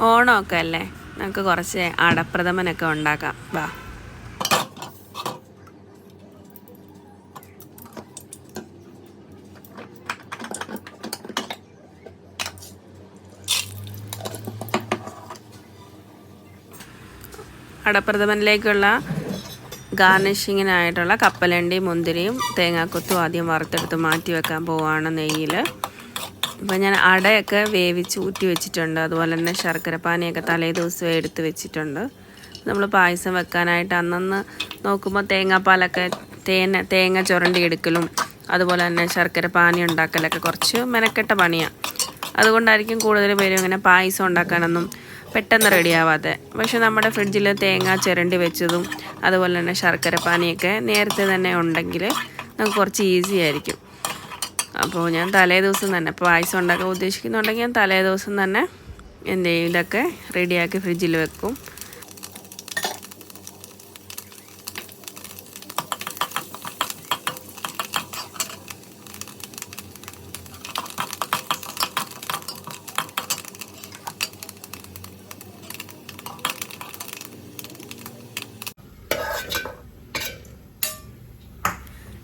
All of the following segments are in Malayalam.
ഓണമൊക്കെ അല്ലേ? നമുക്ക് കുറച്ച് അടപ്രഥമനൊക്കെ ഉണ്ടാക്കാം. വാ. അടപ്രഥമനിലേക്കുള്ള ഗാർണിഷിങ്ങിനായിട്ടുള്ള കപ്പലണ്ടി മുന്തിരിയും തേങ്ങാക്കൊത്തും ആദ്യം വറുത്തെടുത്ത് മാറ്റി വെക്കാൻ പോവുകയാണ് നെയ്യിൽ അപ്പോൾ ഞാൻ അടയൊക്കെ വേവിച്ച് ഊറ്റി വെച്ചിട്ടുണ്ട്. അതുപോലെ തന്നെ ശർക്കര പാനിയൊക്കെ തലേ ദിവസം എടുത്ത് വെച്ചിട്ടുണ്ട്. നമ്മൾ പായസം വെക്കാനായിട്ട് അന്നന്ന് നോക്കുമ്പോൾ തേങ്ങാപ്പാലൊക്കെ തേന തേങ്ങ ചുരണ്ടി എടുക്കലും അതുപോലെ തന്നെ ശർക്കര പാനി ഉണ്ടാക്കലൊക്കെ കുറച്ച് മെനക്കെട്ട പണിയാണ് അതുകൊണ്ടായിരിക്കും കൂടുതൽ പേരും ഇങ്ങനെ പായസം ഉണ്ടാക്കാനൊന്നും പെട്ടെന്ന് റെഡിയാവാതെ പക്ഷെ നമ്മുടെ ഫ്രിഡ്ജിൽ തേങ്ങ ചിരണ്ടി വെച്ചതും അതുപോലെ തന്നെ ശർക്കര പാനിയൊക്കെ നേരത്തെ തന്നെ ഉണ്ടെങ്കിൽ നമുക്ക് കുറച്ച് ഈസി ആയിരിക്കും. അപ്പോൾ ഞാൻ തലേ ദിവസം തന്നെ പായസം ഉണ്ടാക്കാൻ ഉദ്ദേശിക്കുന്നുണ്ടെങ്കിൽ ഞാൻ തലേ ദിവസം തന്നെ എന്ത് ചെയ്യും ഇതൊക്കെ റെഡിയാക്കി ഫ്രിഡ്ജിൽ വെക്കും.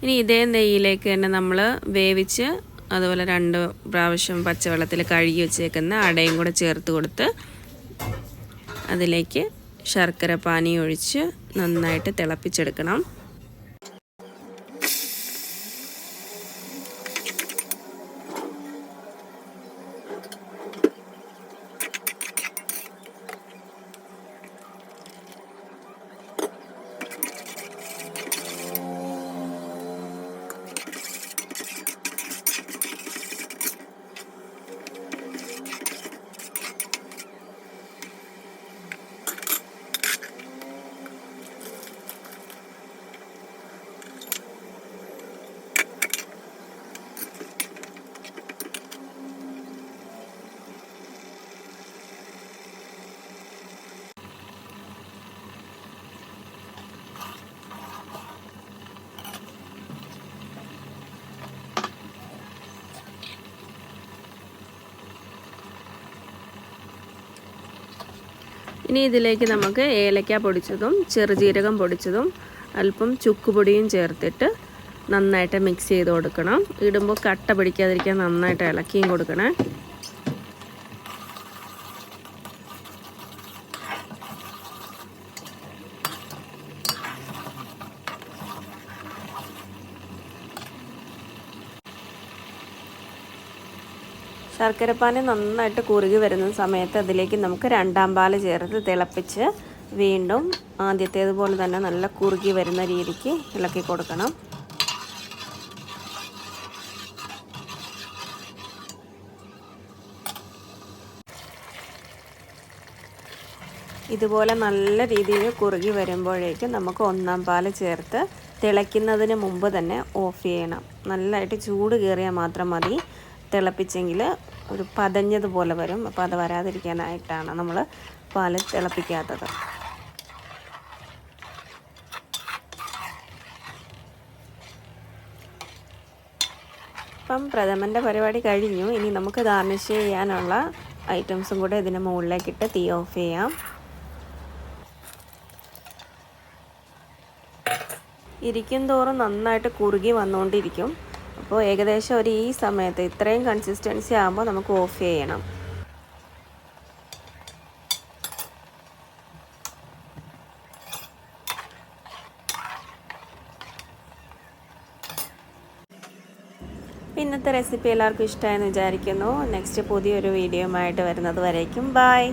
ഇനി ഇതേ നെയ്യിലേക്ക് തന്നെ നമ്മൾ വേവിച്ച് അതുപോലെ രണ്ട് പ്രാവശ്യം പച്ചവെള്ളത്തിൽ കഴുകി വെച്ചേക്കുന്ന അടയും കൂടെ ചേർത്ത് കൊടുത്ത് അതിലേക്ക് ശർക്കര പാനി ഒഴിച്ച് നന്നായിട്ട് തിളപ്പിച്ചെടുക്കണം. ഇനി ഇതിലേക്ക് നമുക്ക് ഏലക്ക പൊടിച്ചതും ചെറുജീരകം പൊടിച്ചതും അല്പം ചുക്കുപൊടിയും ചേർത്തിട്ട് നന്നായിട്ട് മിക്സ് ചെയ്ത് കൊടുക്കണം. ഇടുമ്പോൾ കട്ട പിടിക്കാതിരിക്കാൻ നന്നായിട്ട് ഇളക്കിയും കൊടുക്കണേ. ശർക്കരപ്പാനി നന്നായിട്ട് കുറുകി വരുന്ന സമയത്ത് അതിലേക്ക് നമുക്ക് രണ്ടാം പാൽ ചേർത്ത് തിളപ്പിച്ച് വീണ്ടും ആദ്യത്തേതുപോലെ തന്നെ നല്ല കുറുകി വരുന്ന രീതിക്ക് ഇളക്കി കൊടുക്കണം. ഇതുപോലെ നല്ല രീതിയിൽ കുറുകി വരുമ്പോഴേക്കും നമുക്ക് ഒന്നാം പാൽ ചേർത്ത് തിളയ്ക്കുന്നതിന് മുമ്പ് തന്നെ ഓഫ് ചെയ്യണം. നല്ലതായിട്ട് ചൂട് കയറിയാൽ മാത്രം മതി. തിളപ്പിച്ചെങ്കിൽ ഒരു പതഞ്ഞതുപോലെ വരും. അപ്പോൾ അത് വരാതിരിക്കാനായിട്ടാണ് നമ്മൾ പാൽ തിളപ്പിക്കാത്തത്. ഇപ്പം പ്രഥമന്റെ പരിപാടി കഴിഞ്ഞു. ഇനി നമുക്ക് ഗാർണിഷ് ചെയ്യാനുള്ള ഐറ്റംസും കൂടെ ഇതിന് മുകളിലേക്കിട്ട് തീ ഓഫ് ചെയ്യാം. ഇരിക്കും തോറും നന്നായിട്ട് കുറുകി വന്നുകൊണ്ടിരിക്കും. അപ്പോൾ ഏകദേശം ഒരു ഈ സമയത്ത് ഇത്രയും കൺസിസ്റ്റൻസി ആകുമ്പോൾ നമുക്ക് ഓഫ് ചെയ്യണം. ഇന്നത്തെ റെസിപ്പി എല്ലാവർക്കും ഇഷ്ടമായെന്ന് വിചാരിക്കുന്നു. നെക്സ്റ്റ് പുതിയൊരു വീഡിയോ ആയിട്ട് വരുന്നത് വരേക്കും. ബായ്